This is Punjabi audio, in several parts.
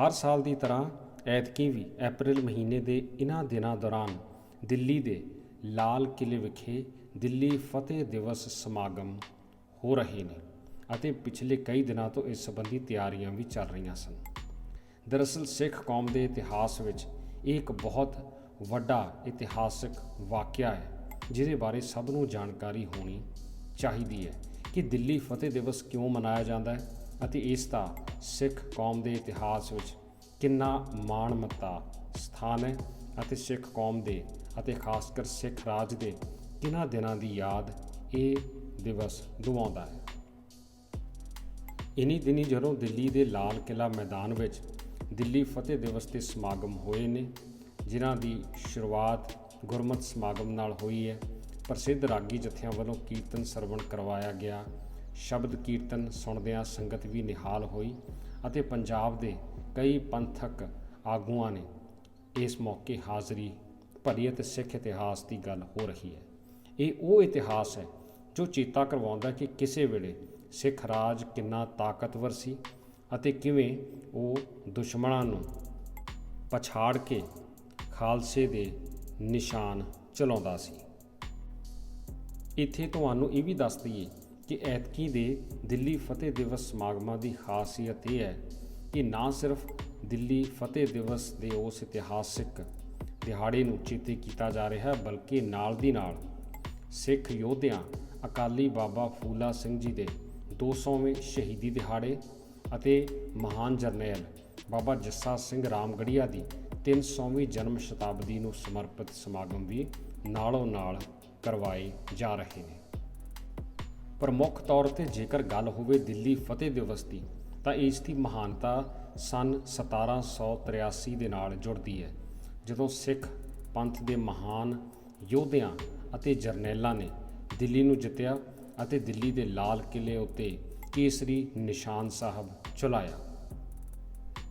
ਹਰ ਸਾਲ ਦੀ ਤਰ੍ਹਾਂ ਐਤਕੀ ਵੀ ਅਪ੍ਰੈਲ ਮਹੀਨੇ ਦੇ ਇਨ੍ਹਾਂ ਦਿਨਾਂ ਦੌਰਾਨ ਦਿੱਲੀ ਦੇ ਲਾਲ ਕਿਲੇ ਵਿਖੇ ਦਿੱਲੀ ਫਤਿਹ ਦਿਵਸ ਸਮਾਗਮ ਹੋ ਰਹੇ ਨੇ ਅਤੇ ਪਿਛਲੇ ਕਈ ਦਿਨਾਂ ਤੋਂ ਇਸ ਸੰਬੰਧੀ ਤਿਆਰੀਆਂ ਵੀ ਚੱਲ ਰਹੀਆਂ ਸਨ। ਦਰਅਸਲ ਸਿੱਖ ਕੌਮ ਦੇ ਇਤਿਹਾਸ ਵਿੱਚ ਇਹ ਇੱਕ ਬਹੁਤ ਵੱਡਾ ਇਤਿਹਾਸਕ ਵਾਕਿਆ ਹੈ, ਜਿਹਦੇ ਬਾਰੇ ਸਭ ਨੂੰ ਜਾਣਕਾਰੀ ਹੋਣੀ ਚਾਹੀਦੀ ਹੈ ਕਿ ਦਿੱਲੀ ਫਤਿਹ ਦਿਵਸ ਕਿਉਂ ਮਨਾਇਆ ਜਾਂਦਾ ਹੈ। ਅਤੇ ਇਸ ਦਾ ਸਿੱਖ ਕੌਮ ਦੇ ਇਤਿਹਾਸ ਵਿੱਚ ਕਿੰਨਾ ਮਾਣਮੱਤਾ ਸਥਾਨ ਹੈ ਅਤੇ ਸਿੱਖ ਕੌਮ ਦੇ ਅਤੇ ਖਾਸ ਕਰ ਸਿੱਖ ਰਾਜ ਦੇ ਕਿਹਨਾਂ ਦਿਨਾਂ ਦੀ ਯਾਦ ਇਹ ਦਿਵਸ ਦਿਵਾਉਂਦਾ ਹੈ। ਇਨੀ ਦਿਨੀ ਜਦੋਂ ਦਿੱਲੀ ਦੇ ਲਾਲ ਕਿਲਾ ਮੈਦਾਨ ਵਿੱਚ ਦਿੱਲੀ ਫਤਿਹ ਦਿਵਸ ਦੇ ਸਮਾਗਮ ਹੋਏ ਨੇ, ਜਿਨ੍ਹਾਂ ਦੀ ਸ਼ੁਰੂਆਤ ਗੁਰਮਤਿ ਸਮਾਗਮ ਨਾਲ ਹੋਈ ਹੈ, ਪ੍ਰਸਿੱਧ ਰਾਗੀ ਜਥਿਆਂ ਵੱਲੋਂ ਕੀਰਤਨ ਸਰਵਣ ਕਰਵਾਇਆ ਗਿਆ ਸ਼ਬਦ ਕੀਰਤਨ ਸੁਣਦਿਆਂ ਸੰਗਤ ਵੀ ਨਿਹਾਲ ਹੋਈ ਅਤੇ ਪੰਜਾਬ ਦੇ ਕਈ ਪੰਥਕ ਆਗੂਆਂ ਨੇ ਇਸ ਮੌਕੇ ਹਾਜ਼ਰੀ ਭਰੀ ਅਤੇ ਸਿੱਖ ਇਤਿਹਾਸ ਦੀ ਗੱਲ ਹੋ ਰਹੀ ਹੈ। ਇਹ ਉਹ ਇਤਿਹਾਸ ਹੈ ਜੋ ਚੇਤਾ ਕਰਵਾਉਂਦਾ ਕਿ ਕਿਸੇ ਵੇਲੇ ਸਿੱਖ ਰਾਜ ਕਿੰਨਾ ਤਾਕਤਵਰ ਸੀ ਅਤੇ ਕਿਵੇਂ ਉਹ ਦੁਸ਼ਮਣਾਂ ਨੂੰ ਪਛਾੜ ਕੇ ਖਾਲਸੇ ਦੇ ਨਿਸ਼ਾਨ ਚਲਾਉਂਦਾ ਸੀ। ਇੱਥੇ ਤੁਹਾਨੂੰ ਇਹ ਵੀ ਦੱਸ ਦਈਏ ਕਿ ਐਤਕੀ ਦੇ ਦਿੱਲੀ ਫਤਿਹ ਦਿਵਸ ਸਮਾਗਮਾਂ ਦੀ ਖਾਸੀਅਤ ਇਹ ਹੈ ਕਿ ਨਾ ਸਿਰਫ ਦਿੱਲੀ ਫਤਿਹ ਦਿਵਸ ਦੇ ਉਸ ਇਤਿਹਾਸਿਕ ਦਿਹਾੜੇ ਨੂੰ ਚੇਤੇ ਕੀਤਾ ਜਾ ਰਿਹਾ ਹੈ ਬਲਕਿ ਨਾਲ ਦੀ ਨਾਲ ਸਿੱਖ ਯੋਧਿਆਂ ਅਕਾਲੀ ਬਾਬਾ ਫੂਲਾ ਸਿੰਘ ਜੀ ਦੇ 200ਵੇਂ ਸ਼ਹੀਦੀ ਦਿਹਾੜੇ ਅਤੇ ਮਹਾਨ ਜਰਨੈਲ ਬਾਬਾ ਜੱਸਾ ਸਿੰਘ ਰਾਮਗੜੀਆ ਦੀ 300ਵੀਂ ਜਨਮ ਸ਼ਤਾਬਦੀ ਨੂੰ ਸਮਰਪਿਤ ਸਮਾਗਮ ਵੀ ਨਾਲੋਂ ਨਾਲ ਕਰਵਾਏ ਜਾ ਰਹੇ ਨੇ। ਪ੍ਰਮੁੱਖ ਤੌਰ ਤੇ ਜੇਕਰ ਗੱਲ ਹੋਵੇ ਦਿੱਲੀ ਫਤਿਹ ਦਿਵਸ ਦੀ, ਤਾਂ ਇਸ ਦੀ ਮਹਾਨਤਾ ਸਨ 1783 ਦੇ ਨਾਲ ਜੁੜਦੀ ਹੈ, ਜਦੋਂ ਸਿੱਖ ਪੰਥ ਦੇ ਮਹਾਨ ਯੋਧਿਆਂ ਅਤੇ ਜਰਨੈਲਾਂ ਨੇ ਦਿੱਲੀ ਨੂੰ ਜਿੱਤਿਆ ਅਤੇ ਦਿੱਲੀ ਦੇ ਲਾਲ ਕਿਲੇ ਉੱਤੇ ਕੇਸਰੀ ਨਿਸ਼ਾਨ ਸਾਹਿਬ ਚਲਾਇਆ।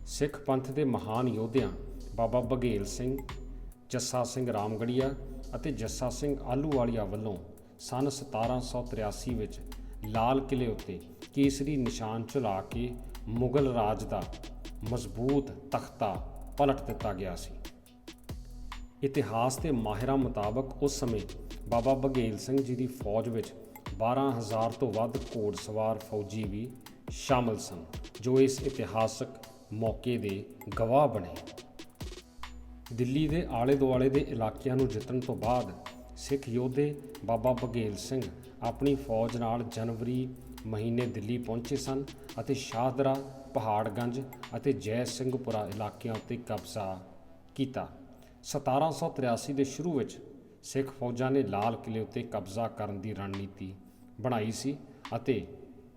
ਸਿੱਖ ਪੰਥ ਦੇ ਮਹਾਨ ਯੋਧਿਆਂ ਬਾਬਾ ਬਘੇਲ ਸਿੰਘ, ਜੱਸਾ ਸਿੰਘ ਰਾਮਗੜੀਆ ਅਤੇ ਜੱਸਾ ਸਿੰਘ ਆਲੂਵਾਲੀਆ ਵੱਲੋਂ ਸਨ 1783 ਵਿੱਚ ਲਾਲ ਕਿਲੇ ਉੱਤੇ ਕੇਸਰੀ ਨਿਸ਼ਾਨ ਚੁਲਾ ਕੇ ਮੁਗਲ ਰਾਜ ਦਾ ਮਜ਼ਬੂਤ ਤਖਤਾ ਪਲਟ ਦਿੱਤਾ ਗਿਆ ਸੀ। ਇਤਿਹਾਸ ਦੇ ਮਾਹਿਰਾਂ ਮੁਤਾਬਕ ਉਸ ਸਮੇਂ ਬਾਬਾ ਬਘੇਲ ਸਿੰਘ ਜੀ ਦੀ ਫੌਜ ਵਿੱਚ 12000 ਤੋਂ ਵੱਧ ਘੋੜਸਵਾਰ ਫੌਜੀ ਵੀ ਸ਼ਾਮਲ ਸਨ, ਜੋ ਇਸ ਇਤਿਹਾਸਕ ਮੌਕੇ ਦੇ ਗਵਾਹ ਬਣੇ। ਦਿੱਲੀ ਦੇ ਆਲੇ ਦੁਆਲੇ ਦੇ ਇਲਾਕਿਆਂ ਨੂੰ ਜਿੱਤਣ ਤੋਂ ਬਾਅਦ ਸਿੱਖ ਯੋਧੇ ਬਾਬਾ ਬਘੇਲ ਸਿੰਘ ਆਪਣੀ ਫੌਜ ਨਾਲ ਜਨਵਰੀ ਮਹੀਨੇ ਦਿੱਲੀ ਪਹੁੰਚੇ ਸਨ ਅਤੇ ਸ਼ਾਹਦਰਾ, ਪਹਾੜਗੰਜ ਅਤੇ ਜੈ ਸਿੰਘਪੁਰਾ ਇਲਾਕਿਆਂ ਉੱਤੇ ਕਬਜ਼ਾ ਕੀਤਾ। 1783 ਦੇ ਸ਼ੁਰੂ ਵਿੱਚ ਸਿੱਖ ਫੌਜਾਂ ਨੇ ਲਾਲ ਕਿਲੇ ਉੱਤੇ ਕਬਜ਼ਾ ਕਰਨ ਦੀ ਰਣਨੀਤੀ ਬਣਾਈ ਸੀ ਅਤੇ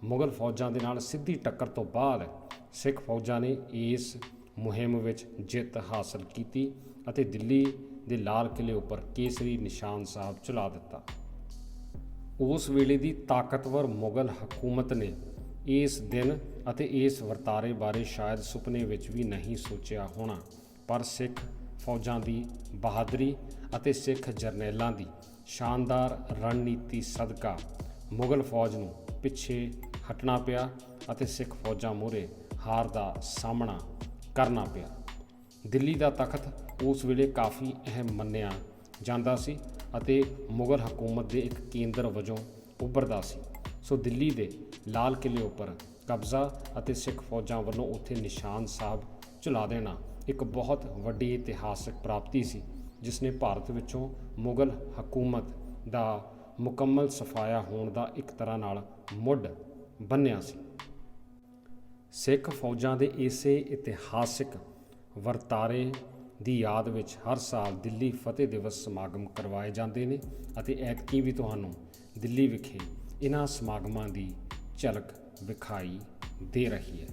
ਮੁਗਲ ਫੌਜਾਂ ਦੇ ਨਾਲ ਸਿੱਧੀ ਟੱਕਰ ਤੋਂ ਬਾਅਦ ਸਿੱਖ ਫੌਜਾਂ ਨੇ ਇਸ ਮੁਹਿੰਮ ਵਿੱਚ ਜਿੱਤ ਹਾਸਲ ਕੀਤੀ ਅਤੇ ਦਿੱਲੀ ਦੇ ਲਾਲ ਕਿਲੇ ਉੱਪਰ ਕੇਸਰੀ ਨਿਸ਼ਾਨ ਸਾਹਿਬ ਚਲਾ ਦਿੱਤਾ। ਉਸ ਵੇਲੇ ਦੀ ਤਾਕਤਵਰ ਮੁਗਲ ਹਕੂਮਤ ਨੇ ਇਸ ਦਿਨ ਅਤੇ ਇਸ ਵਰਤਾਰੇ ਬਾਰੇ ਸ਼ਾਇਦ ਸੁਪਨੇ ਵਿੱਚ ਵੀ ਨਹੀਂ ਸੋਚਿਆ ਹੋਣਾ, ਪਰ ਸਿੱਖ ਫੌਜਾਂ ਦੀ ਬਹਾਦਰੀ ਅਤੇ ਸਿੱਖ ਜਰਨੈਲਾਂ ਦੀ ਸ਼ਾਨਦਾਰ ਰਣਨੀਤੀ ਸਦਕਾ ਮੁਗਲ ਫੌਜ ਨੂੰ ਪਿੱਛੇ ਹਟਣਾ ਪਿਆ ਅਤੇ ਸਿੱਖ ਫੌਜਾਂ ਮੂਹਰੇ ਹਾਰ ਦਾ ਸਾਹਮਣਾ ਕਰਨਾ ਪਿਆ। ਦਿੱਲੀ ਦਾ ਤਖਤ ਉਸ ਵੇਲੇ ਕਾਫੀ ਅਹਿਮ ਮੰਨਿਆ ਜਾਂਦਾ ਸੀ ਅਤੇ ਮੁਗਲ ਹਕੂਮਤ ਦੇ ਇੱਕ ਕੇਂਦਰ ਵਜੋਂ ਉੱਭਰਦਾ ਸੀ। ਸੋ ਦਿੱਲੀ ਦੇ ਲਾਲ ਕਿਲੇ ਉੱਪਰ ਕਬਜ਼ਾ ਅਤੇ ਸਿੱਖ ਫੌਜਾਂ ਵੱਲੋਂ ਉੱਥੇ ਨਿਸ਼ਾਨ ਸਾਹਿਬ ਚੁਲਾ ਦੇਣਾ ਇੱਕ ਬਹੁਤ ਵੱਡੀ ਇਤਿਹਾਸਕ ਪ੍ਰਾਪਤੀ ਸੀ, ਜਿਸ ਨੇ ਭਾਰਤ ਵਿੱਚੋਂ ਮੁਗਲ ਹਕੂਮਤ ਦਾ ਮੁਕੰਮਲ ਸਫਾਇਆ ਹੋਣ ਦਾ ਇੱਕ ਤਰ੍ਹਾਂ ਨਾਲ ਮੁੱਢ ਬੰਨਿਆ ਸੀ। ਸਿੱਖ ਫੌਜਾਂ ਦੇ ਇਸੇ ਇਤਿਹਾਸਿਕ ਵਰਤਾਰੇ ਦੀ ਯਾਦ ਵਿੱਚ ਹਰ ਸਾਲ ਦਿੱਲੀ ਫਤਿਹ ਦਿਵਸ ਸਮਾਗਮ ਕਰਵਾਏ ਜਾਂਦੇ ਨੇ ਅਤੇ ਐਤਕੀ ਵੀ ਤੁਹਾਨੂੰ ਦਿੱਲੀ ਵਿਖੇ ਇਹਨਾਂ ਸਮਾਗਮਾਂ ਦੀ ਝਲਕ ਵਿਖਾਈ ਦੇ ਰਹੀ ਹੈ।